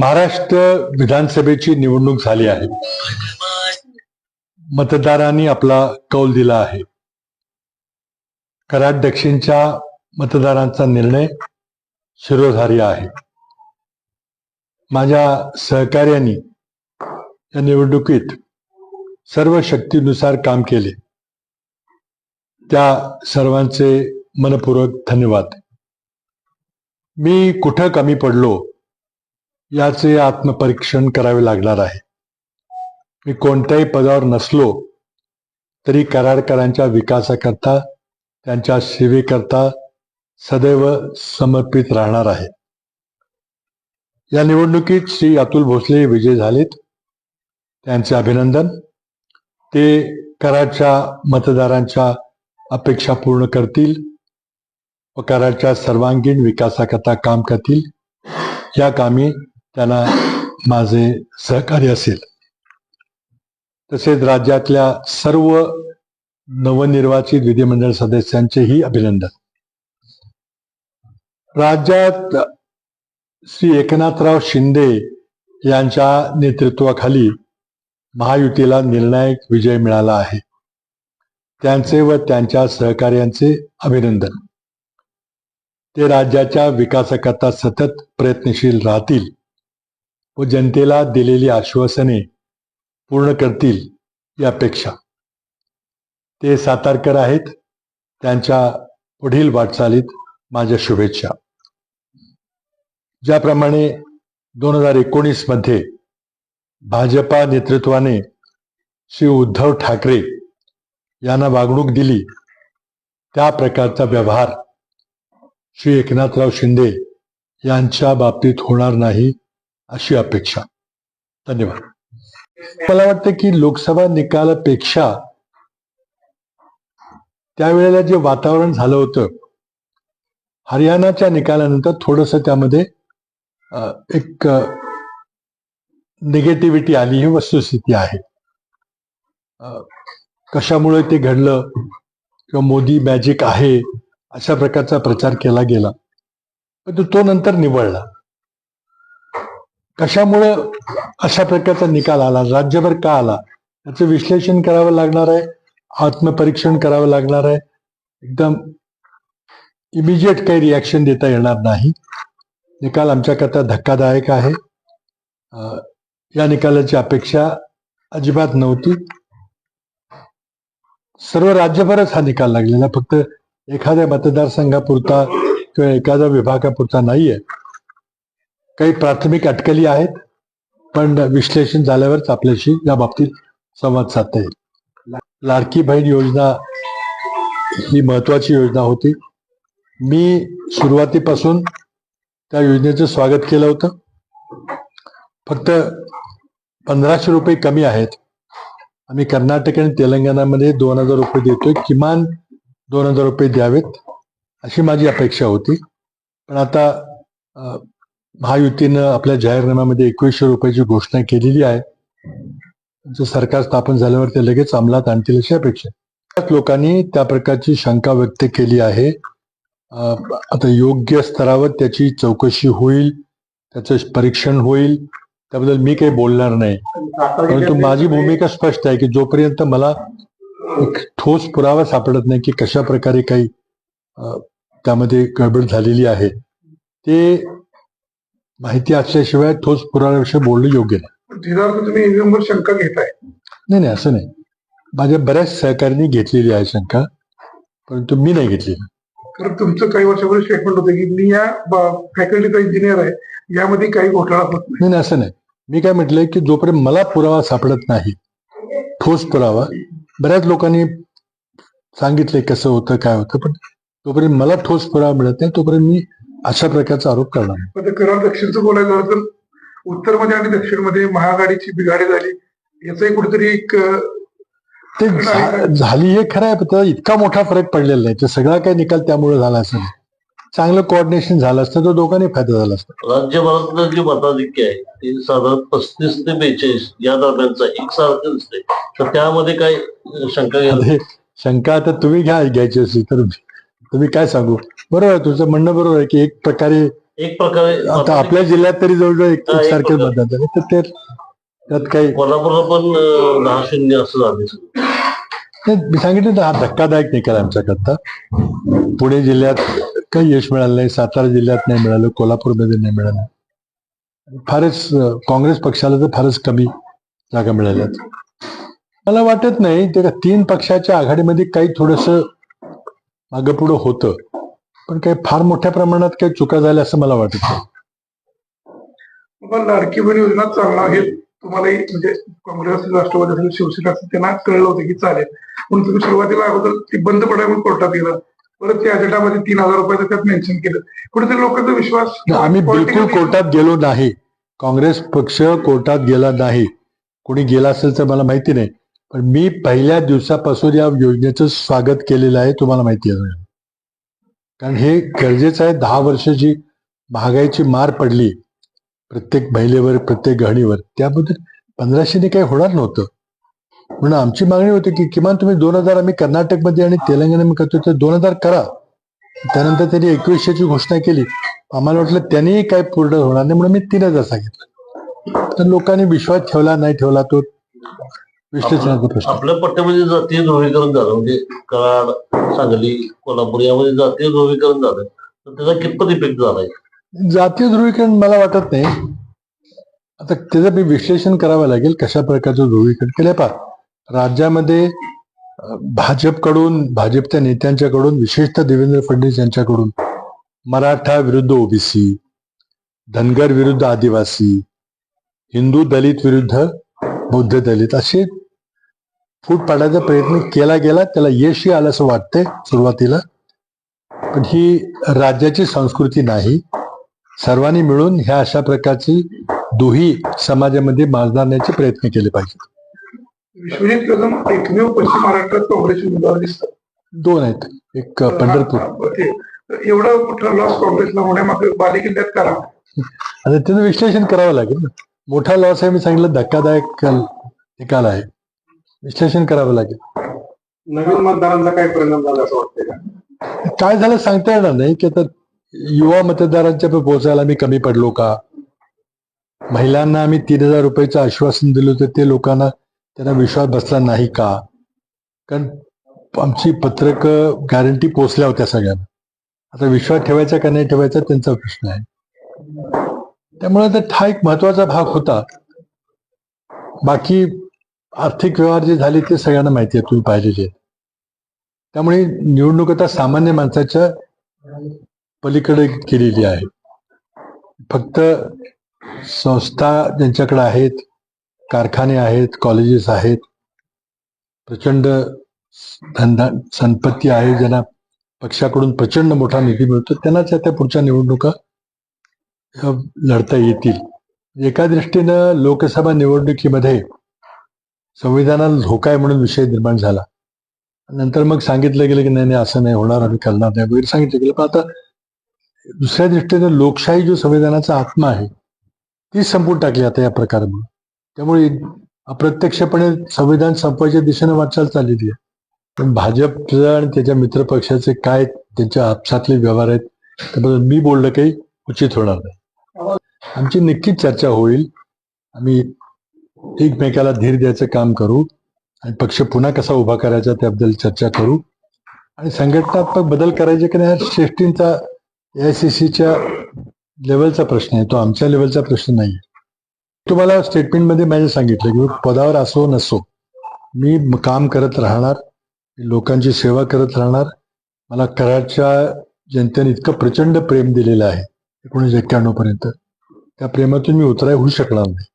महाराष्ट्र विधानसभेची निवडणूक झाली आहे. मतदारांनी आपला कौल दिला आहे. कराड दक्षिणच्या मतदारांचा निर्णय शिरोधार्य आहे. माझ्या सहकार्यांनी या निवडणुकीत सर्व शक्तीनुसार काम केले. त्या सर्वांचे मनपूर्वक धन्यवाद. मी कुठं कमी पडलो याचे आत्मपरीक्षण करावे लागणार आहे. मी कोणत्याही पदावर नसलो तरी कराडकरांच्या विकासाकरता त्यांच्या सेवेकरता सदैव समर्पित राहणार आहे. या निवडणुकीत श्री अतुल भोसले विजय झालेत. त्यांचे अभिनंदन. ते कराडच्या मतदारांच्या अपेक्षा पूर्ण करतील व कराडच्या सर्वांगीण विकासाकरता काम करतील. या कामी त्यांना माझे सहकार्य असेल. तसेच राज्यातल्या सर्व नवनिर्वाचित विधिमंडळ सदस्यांचेही अभिनंदन. राज्यात श्री एकनाथराव शिंदे यांच्या नेतृत्वाखाली महायुतीला निर्णायक विजय मिळाला आहे. त्यांचे व त्यांच्या सहकार्यांचे अभिनंदन. ते राज्याच्या विकासाकरता सतत प्रयत्नशील राहतील. व जनतेला दिलेली आश्वासने पूर्ण करतील ही अपेक्षा ते सातारकर आहेत. त्यांच्या पुढील वाटचालीत माझ्या शुभेच्छा. ज्याप्रमाणे दोन हजार एकोणीसमध्ये भाजपा नेतृत्वाने श्री उद्धव ठाकरे यांना वागणूक दिली त्या प्रकारचा व्यवहार श्री एकनाथराव शिंदे यांच्या बाबतीत होणार नाही. अशी अपेक्षा. धन्यवाद. मला वाटतं की लोकसभा निकालापेक्षा त्यावेळेला जे वातावरण झालं होतं हरियाणाच्या निकालानंतर थोडस त्यामध्ये एक निगेटिव्हिटी आली ही वस्तुस्थिती आहे. कशामुळे ते घडलं किंवा मोदी मॅजिक आहे अशा प्रकारचा प्रचार केला गेला. पण तो नंतर निवळला. कशामुळं अशा प्रकारचा निकाल आला? राज्यभर का आला? याचं विश्लेषण करावं लागणार आहे. आत्मपरीक्षण करावं लागणार आहे. एकदम इमिजिएट काही रिॲक्शन देता येणार नाही. निकाल आमच्याकरता धक्कादायक आहे. या निकालाची अपेक्षा अजिबात नव्हती. सर्व राज्यभरच हा निकाल लागलेला. फक्त एखाद्या मतदारसंघापुरता किंवा एखाद्या विभागापुरता नाहीये. काही प्राथमिक अटकली आहेत पण विश्लेषण झाल्यावरच आपल्याशी या बाबतीत संवाद साधता येईल. लाडकी बहीण योजना ही महत्वाची योजना होती. मी सुरुवातीपासून त्या योजनेचं स्वागत केलं होतं. फक्त पंधराशे रुपये कमी आहेत. आम्ही कर्नाटक आणि तेलंगणामध्ये दोन हजार रुपये देतोय किमान दोन हजार रुपये द्यावेत अशी माझी अपेक्षा होती. पण आता महायुतीनं आपल्या जाहीरनाम्यामध्ये एकवीसशे रुपयाची घोषणा केलेली आहे. सरकार स्थापन झाल्यावर ते लगेच अंमलात आणतील अशी अपेक्षा लोकांनी त्या प्रकारची शंका व्यक्त केली आहे. आता योग्य स्तरावर त्याची चौकशी होईल त्याचं परीक्षण होईल त्याबद्दल मी काही बोलणार नाही. परंतु माझी भूमिका स्पष्ट आहे की जोपर्यंत मला एक ठोस पुरावा सापडत नाही की कशा प्रकारे काही त्यामध्ये गडबड झालेली आहे ते माहिती असल्याशिवाय ठोस पुराव्याविषयी बोलणं योग्य नाही. तुम्ही EVM वर शंका घेताय. नाही नाही असं नाही. माझ्या बऱ्याच सहकार्यांनी घेतलेली आहे शंका परंतु मी नाही घेतलेली तर तुमचं काही वर्षापूर्वी स्टेटमेंट होतं की मी या फॅकल्टीचा इंजिनियर आहे यामध्ये काही घोटाळा होत नाही नाही असं नाही. मी काय म्हटलंय की जोपर्यंत मला पुरावा सापडत नाही ठोस पुरावा बऱ्याच लोकांनी सांगितलंय कसं होतं काय होतं पण तोपर्यंत मला ठोस पुरावा मिळत नाही तोपर्यंत मी अशा प्रकारचा आरोप करणार. पण ते कराड दक्षिणचं बोलायचं झालं तर उत्तरमध्ये आणि दक्षिणमध्ये महागाडीची बिघाडी झाली. याचाही कुठेतरी एक ते झा- झाली हे खरं आहे पण त्याचा इतका मोठा फरक पडलेला नाही. ते सगळा काही निकाल त्यामुळे झाला असं नाही चांगलं कोऑर्डिनेशन झालं असतं तर दोघांनी फायदा झाला असता. राज्यभरातलं जे मताधिक्य आहे ते साधारण पस्तीस ते बेचाळीस या दरम्यानचा एकसारखं दिसतंय. तर त्यामध्ये काय अं, शंका घ्यायला शंका आता तुम्ही घ्या घ्यायची असेल तर. तुम्ही काय सांगू? बरोबर आहे तुमचं म्हणणं बरोबर आहे की एक प्रकारे एक प्रकारे आता आपल्या जिल्ह्यात तरी जवळजवळ एक हा, एक सारखेच प्रकार. मतदान झाले तर ते त्यात काही कोल्हापूरला पण अं, दहा शून्य असं झाले नाही, मी सांगितलं ना हा धक्कादायक निकाल आहे आमच्याकरता. पुणे जिल्ह्यात काही यश मिळालं नाही सातारा जिल्ह्यात नाही मिळालं कोल्हापूरमध्ये नाही मिळालं. फारच अं, काँग्रेस पक्षाला तर फारच कमी जागा मिळाल्यात. मला वाटत नाही ते का तीन पक्षाच्या आघाडीमध्ये काही थोडस मागं पुढं होतं. पण काही फार मोठ्या प्रमाणात काही चुका झाल्या असं मला वाटत. नाही लाडकी बहीण योजना चालणार हे तुम्हालाही म्हणजे काँग्रेस असेल राष्ट्रवादी असेल शिवसेना असेल त्यांना कळलं होतं की चालेल. म्हणून तुम्ही सुरुवातीला अगोदर ती बंद पडाय म्हणून कोर्टात गेला परत त्या अजेंडामध्ये तीन हजार रुपयाचं त्यात मेन्शन केलं. कुठेतरी लोकांचा विश्वास आम्ही बिलकुल कोर्टात गेलो नाही. काँग्रेस पक्ष कोर्टात गेला नाही. कोणी गेला असेल तर मला माहिती नाही. पण मी पहिल्या दिवसापासून या योजनेचं स्वागत केलेलं आहे तुम्हाला माहिती आहे. कारण हे गरजेचं आहे दहा वर्ष जी महागाईची मार पडली प्रत्येक महिलेवर प्रत्येक गहणीवर त्याबद्दल पंधराशेने काही होणार नव्हतं. म्हणून आमची मागणी होती की किमान तुम्ही दोन हजार आम्ही कर्नाटकमध्ये आणि तेलंगणामध्ये करतो तर दोन हजार करा. त्यानंतर त्यांनी एकवीसशेची घोषणा केली. आम्हाला वाटलं त्यांनीही काय पूर्ण होणार नाही म्हणून मी तीन हजार सांगितलं. तर लोकांनी विश्वास ठेवला नाही ठेवला तो आपल्या पट्ट्यामध्ये जातीय ध्रुवीकरण झालं म्हणजे कराड सांगली कोल्हापूर यामध्ये जातीय ध्रुवीकरण झालं. तर त्याचा कितपत इफेक्ट झालाय? जातीय ध्रुवीकरण मला वाटत नाही. आता त्याचं मी विश्लेषण करावं लागेल कशा प्रकारचं ध्रुवीकरण केलं पा राज्यामध्ये भाजपकडून भाजपच्या नेत्यांच्याकडून विशेषतः देवेंद्र फडणवीस यांच्याकडून मराठा विरुद्ध ओबीसी धनगर विरुद्ध आदिवासी हिंदू दलित विरुद्ध बौद्ध दलित असे फूट पाडायचा प्रयत्न केला गेला त्याला यशही आलं असं वाटतंय सुरुवातीला. पण ही राज्याची संस्कृती नाही. सर्वांनी मिळून ह्या अशा प्रकारची दुही समाजामध्ये माजण्याचे प्रयत्न केले पाहिजेत. विश्वजित कदम एकमेव पश्चिम महाराष्ट्रात काँग्रेसचे उमेदवार दिसतात. दोन आहेत. एक पंढरपूर. एवढा मोठा लॉस काँग्रेसला होण्यामागे बालेकिल्ल्यात करा. आता त्याचं विश्लेषण करावं लागेल ना. मोठा लॉस आहे मी सांगितलं धक्कादायक निकाल आहे. विश्लेषण करावं लागेल. नवीन मतदारांचा काय परिणाम झाला असं वाटतंय का? काय झालं सांगता येणार नाही की आता युवा मतदारांच्या पण पोहोचायला मी कमी पडलो का? महिलांना आम्ही तीन हजार रुपयाचं आश्वासन दिलं होतं ते लोकांना त्यांना विश्वास बसला नाही का? कारण आमची पत्रक गॅरंटी पोचल्या होत्या सगळ्यांना. आता विश्वास ठेवायचा का नाही ठेवायचा त्यांचा प्रश्न आहे. त्यामुळे हा एक महत्त्वाचा भाग होता. बाकी आर्थिक व्यवहार जे झाले ते सगळ्यांना माहिती आहे तुम्ही पाहिलेले आहेत त्यामुळे निवडणूक आता सामान्य माणसाच्या पलीकडे केलेली आहे. फक्त संस्था ज्यांच्याकडे आहेत कारखाने आहेत कॉलेजेस आहेत प्रचंड धंदा संपत्ती आहे ज्यांना पक्षाकडून प्रचंड मोठा निधी मिळतो त्यांनाच आता पुढच्या निवडणुका लढता येतील. एका दृष्टीनं लोकसभा निवडणुकीमध्ये संविधानाला धोका आहे म्हणून विषय निर्माण झाला. नंतर मग सांगितलं गेलं की नाही नाही असं नाही होणार आम्ही करणार नाही वगैरे सांगितलं गेलं. पण आता दुसऱ्या दृष्टीने लोकशाही जो संविधानाचा आत्मा आहे ती संपून टाकली आता या प्रकारामुळे त्यामुळे अप्रत्यक्षपणे संविधान संपवायच्या दिशेने वाटचाल चाललेली आहे. पण भाजपचं आणि त्याच्या मित्र पक्षाचे काय त्यांच्या आपसातले व्यवहार आहेत त्याबद्दल मी बोलणं काही उचित होणार नाही. आमची नक्कीच चर्चा होईल. आम्ही एकमेकाला धीर द्यायचं काम करू आणि पक्ष पुन्हा कसा उभा करायचा त्याबद्दल चर्चा करू. आणि संघटनात्मक बदल करायचे की नाही हा सी एआयसीसीच्या लेवलचा प्रश्न आहे. तो आमच्या लेवलचा प्रश्न नाही तुम्हाला स्टेटमेंटमध्ये माझं सांगितलं की पदावर असो नसो मी काम करत राहणार लोकांची सेवा करत राहणार. मला कराडच्या जनतेने इतकं प्रचंड प्रेम दिलेलं आहे एकोणीसशे एक्क्याण्णव पर्यंत त्या प्रेमातून मी उतराय होऊ शकणार नाही.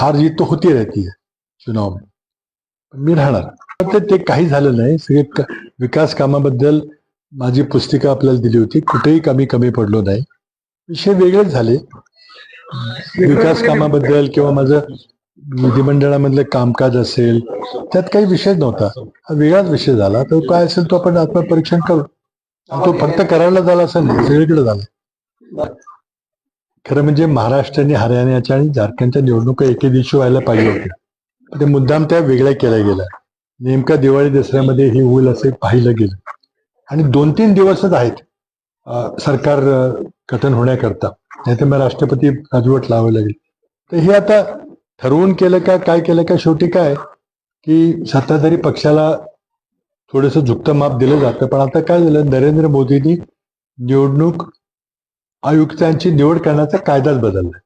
हार जीत तो होती रहती है चुनाव में। मी राहणार। ते काही झालं नाही सगळे विकास कामाबद्दल माझी पुस्तिका आपल्याला दिली होती. कुठेही कमी कमी पडलो नाही. विषय वेगळेच झाले. विकास कामाबद्दल किंवा माझं विधिमंडळामधलं कामकाज असेल त्यात काही विषय नव्हता. हा वेगळाच विषय झाला. तर काय असेल तो आपण आत्मपरीक्षण करू. तो फक्त करायला झाला असं नाही सगळीकडे झाला. खरं म्हणजे महाराष्ट्र आणि हरियाणाच्या आणि झारखंडच्या निवडणुका एके दिवशी व्हायला पाहिजे होत्या. ते मुद्दाम त्या वेगळ्या केल्या गेल्या. नेमका दिवाळी दसऱ्यामध्ये हे होईल असे पाहिलं गेलं. आणि दोन तीन दिवसच आहेत सरकार कठन होण्याकरता. नाही तर मग राष्ट्रपती राजवट लावावी लागेल. तर हे आता ठरवून केलं का काय केलं का शेवटी काय? की सत्ताधारी पक्षाला थोडंसं झुकतं माप दिलं जातं. पण आता काय झालं? नरेंद्र मोदींनी निवडणूक आयुक्तांची निवड करण्याचा कायदाच बदलला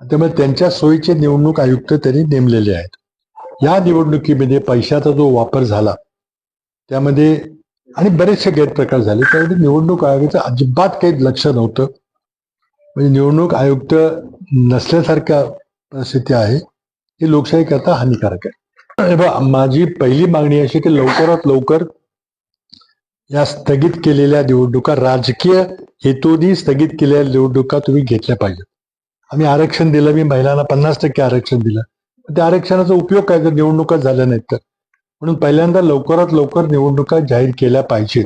त्यामुळे त्यांच्या सोयीचे निवडणूक आयुक्त त्यांनी नेमलेले आहेत. या निवडणुकीमध्ये पैशाचा जो वापर झाला त्यामध्ये आणि बरेचसे गैरप्रकार झाले. त्यामध्ये निवडणूक आयोगाचं अजिबात काही लक्ष नव्हतं. म्हणजे निवडणूक आयुक्त नसल्यासारख्या परिस्थिती आहे. ही लोकशाही करता हानिकारक आहे. माझी पहिली मागणी अशी की लवकरात लवकर या स्थगित केलेल्या निवडणुका राजकीय हेतूनी स्थगित केलेल्या निवडणुका तुम्ही घेतल्या पाहिजेत. आम्ही आरक्षण दिलं मी महिलांना पन्नास टक्के आरक्षण दिलं. त्या आरक्षणाचा उपयोग काय? जर निवडणुका झाल्या नाहीत तर. म्हणून पहिल्यांदा लवकरात लवकर निवडणुका जाहीर केल्या पाहिजेत.